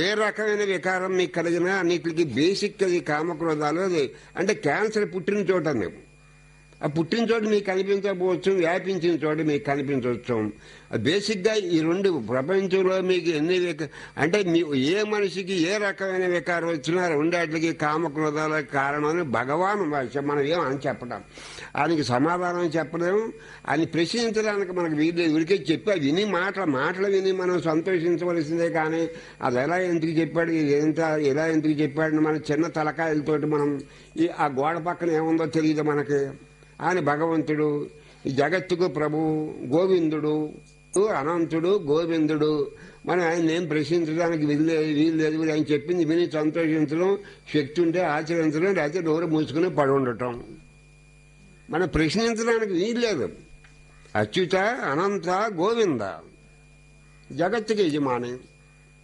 ఏ రకమైన వికారం మీకు కలిగినా అన్నిటికి బేసిక్ అది కామక్రోధాలు అది అంటే క్యాన్సర్ పుట్టిన చోట మేము. ఆ పుట్టిన చోట మీకు కనిపించకపోవచ్చు వ్యాపించిన చోట మీకు కనిపించవచ్చు. బేసిక్గా ఈ రెండు ప్రపంచంలో మీకు ఎన్ని అంటే మీ ఏ మనిషికి ఏ రకమైన వికారం వచ్చినా రెండాటికి కామక్రోధాలకు కారణం అని భగవాన్ మనం ఏం అని చెప్పడం. ఆయనకి సమాధానం చెప్పలేము. ఆయన ప్రశ్నించడానికి మనకు వీలు వీరికే చెప్పి విని మాటల మాటలు విని మనం సంతోషించవలసిందే కానీ అది ఎలా ఎందుకు చెప్పాడు ఇది ఎంత ఎలా ఎందుకు చెప్పాడు మన చిన్న తలకాయలతోటి మనం ఈ ఆ గోడ పక్కన ఏముందో తెలియదు మనకి. ఆయన భగవంతుడు ఈ జగత్తుకు ప్రభు గోవిందుడు అనంతుడు గోవిందుడు. మనం ఆయన ఏం ప్రశ్నించడానికి వీలు వీలు లేదు ఆయన చెప్పింది విని సంతోషించడం శక్తి ఉంటే ఆచరించడం లేకపోతే నోరు మూసుకుని పడి ఉండటం. మనం ప్రశ్నించడానికి వీలు లేదు. అచ్యుత అనంత గోవింద. జగత్తుకి యజమాని.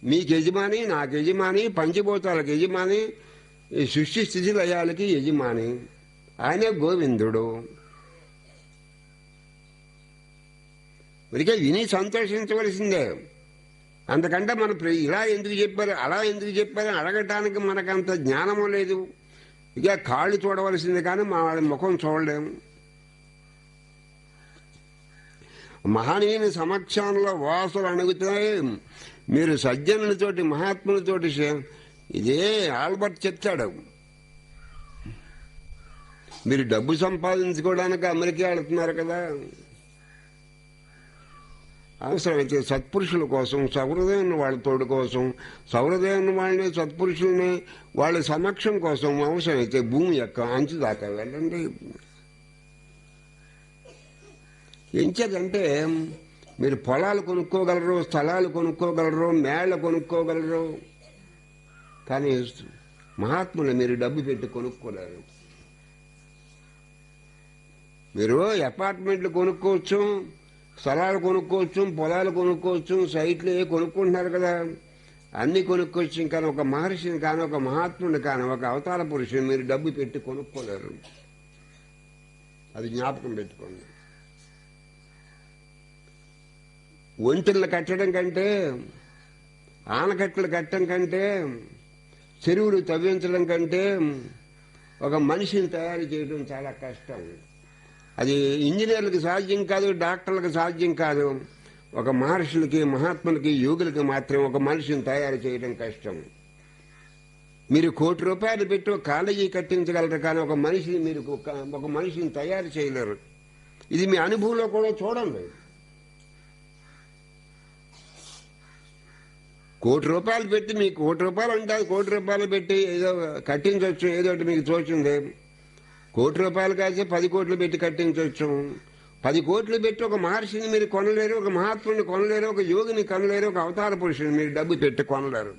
మీకు యజమాని నాకు యజమాని పంచభూతాలకు యజమాని ఈ సృష్టి స్థితి లయాలకి యజమాని. ఆయనే గోవిందుడు. అందుకే విని సంతోషించవలసిందే. అంతకంటే మన ప్ర- ఇలా ఎందుకు చెప్పారు అలా ఎందుకు చెప్పారు అడగటానికి మనకంత జ్ఞానము లేదు. ఇక కాళ్ళు చూడవలసింది కానీ మా వాళ్ళ ముఖం చూడలేము. మహనీయుని సమక్షంలో వాసులు అణుగుతున్నాయి మీరు సజ్జనులతోటి మహాత్ములతోటి ఇదే ఆల్బర్ట్ చెప్తాడు మీరు డబ్బు సంపాదించుకోవడానికి అమెరికా వెళుతున్నారు కదా. అవసరమైతే సత్పురుషుల కోసం సౌహృదయం వాళ్ళ తోడు కోసం సౌహృదయం వాళ్ళని సత్పురుషుల్ని వాళ్ళ సమక్షం కోసం అవసరమైతే భూమి యొక్క అంచు దాకా వెళ్ళండి. ఎంచేదంటే మీరు పొలాలు కొనుక్కోగలరు స్థలాలు కొనుక్కోగలరు మేళ్ళ కొనుక్కోగలరు కానీ మహాత్ములు మీరు డబ్బు పెట్టి కొనుక్కోలేరు మీరు అపార్ట్మెంట్లు కొనుక్కోవచ్చు స్థలాలు కొనుక్కోవచ్చు పొలాలు కొనుక్కోవచ్చు సైట్లు ఏ కొనుక్కుంటున్నారు కదా? అన్ని కొనుక్కోవచ్చు. ఇంకా ఒక మహర్షిని కానీ ఒక మహాత్ముని కానీ ఒక అవతార పురుషుని మీరు డబ్బు పెట్టి కొనుక్కోలేరు. అది జ్ఞాపకం పెట్టుకోండి. ఒంటిళ్ళు కట్టడం కంటే ఆనకట్టలు కట్టడం కంటే చెరువులు తవ్వించడం కంటే ఒక మనిషిని తయారు చేయడం చాలా కష్టం. అది ఇంజనీర్లకు సాధ్యం కాదు డాక్టర్లకు సాధ్యం కాదు. ఒక మహర్షులకి మహాత్ములకి యోగులకి మాత్రం ఒక మనిషిని తయారు చేయడం కష్టం. మీరు కోటి రూపాయలు పెట్టి ఒక కాలేజీ కట్టించగలరు కానీ ఒక మనిషిని మీరు ఒక మనిషిని తయారు చేయలేరు. ఇది మీ అనుభవంలో కూడా చూడండి. కోటి రూపాయలు పెట్టి మీకు కోటి రూపాయలు ఉంటుంది కోటి రూపాయలు పెట్టి ఏదో కట్టించవచ్చు ఏదో మీకు చూసింది కోటి రూపాయలు కాసి పది కోట్లు పెట్టి కట్టించవచ్చు పది కోట్లు పెట్టి ఒక మహర్షిని మీరు కొనలేరు ఒక మహాత్ముని కొనలేరు ఒక యోగిని కొనలేరు ఒక అవతార పురుషుని మీరు డబ్బు పెట్టి కొనలేరు.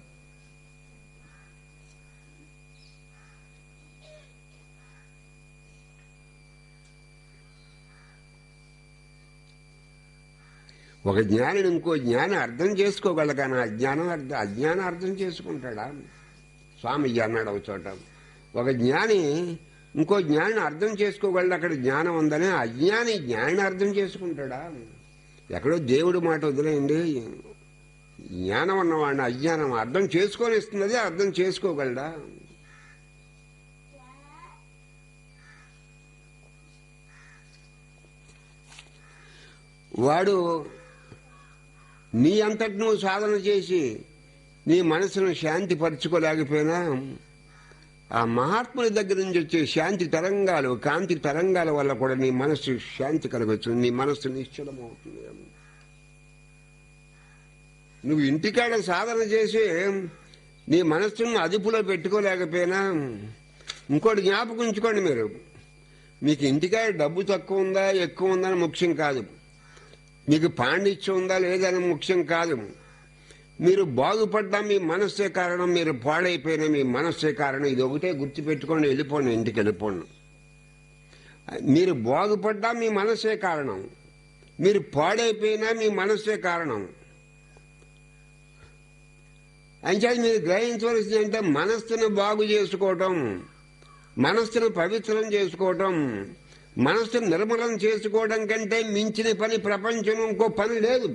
ఒక జ్ఞానిని ఇంకో జ్ఞానం అర్థం చేసుకోగలడు కానీ అజ్ఞానం అర్థం అజ్ఞానం అర్థం చేసుకుంటాడా? స్వామిజీ అన్నాడు ఒక చోట. ఒక జ్ఞాని ఇంకో జ్ఞానిని అర్థం చేసుకోగలడు అక్కడ జ్ఞానం ఉందని అజ్ఞాని జ్ఞానిని అర్థం చేసుకుంటాడా? ఎక్కడో దేవుడు మాట వదిలేయండి. జ్ఞానం ఉన్నవాడిని అజ్ఞానం అర్థం చేసుకొని ఇస్తున్నది అర్థం చేసుకోగలడా? వాడు నీ అంతటి నువ్వు సాధన చేసి నీ మనసును శాంతిపరచుకోలేకపోయినా ఆ మహాత్ముని దగ్గర నుంచి వచ్చే శాంతి తరంగాలు కాంతి తరంగాల వల్ల కూడా నీ మనస్సు శాంతి కలగచ్చు నీ మనస్సు నిశ్చలమవుతుంది. నువ్వు ఇంటికాడ సాధన చేసి నీ మనస్సును అదుపులో పెట్టుకోలేకపోయినా ఇంకోటి జ్ఞాపకం ఉంచుకోండి మీరు. మీకు ఇంటికాడ డబ్బు తక్కువ ఉందా ఎక్కువ ఉందా అని ముఖ్యం కాదు. మీకు పాండిత్యం ఉందా లేదని ముఖ్యం కాదు. మీరు బాగుపడ్డా మీ మనస్సే కారణం మీరు పాడైపోయిన మీ మనస్సే కారణం. ఇది ఒకటే గుర్తుపెట్టుకొని వెళ్ళిపోను ఇంటికి వెళ్ళిపోను మీరు బాగుపడ్డా మీ మనస్సే కారణం. మీరు పాడైపోయినా మీ మనస్సే కారణం. అంచేది మీరు గ్రహించవలసింది అంటే మనస్సును బాగు చేసుకోవటం మనస్సును పవిత్రం చేసుకోవటం మనస్సును నిర్మలం చేసుకోవడం కంటే మించిన పని ప్రపంచం ఇంకో పని లేదు.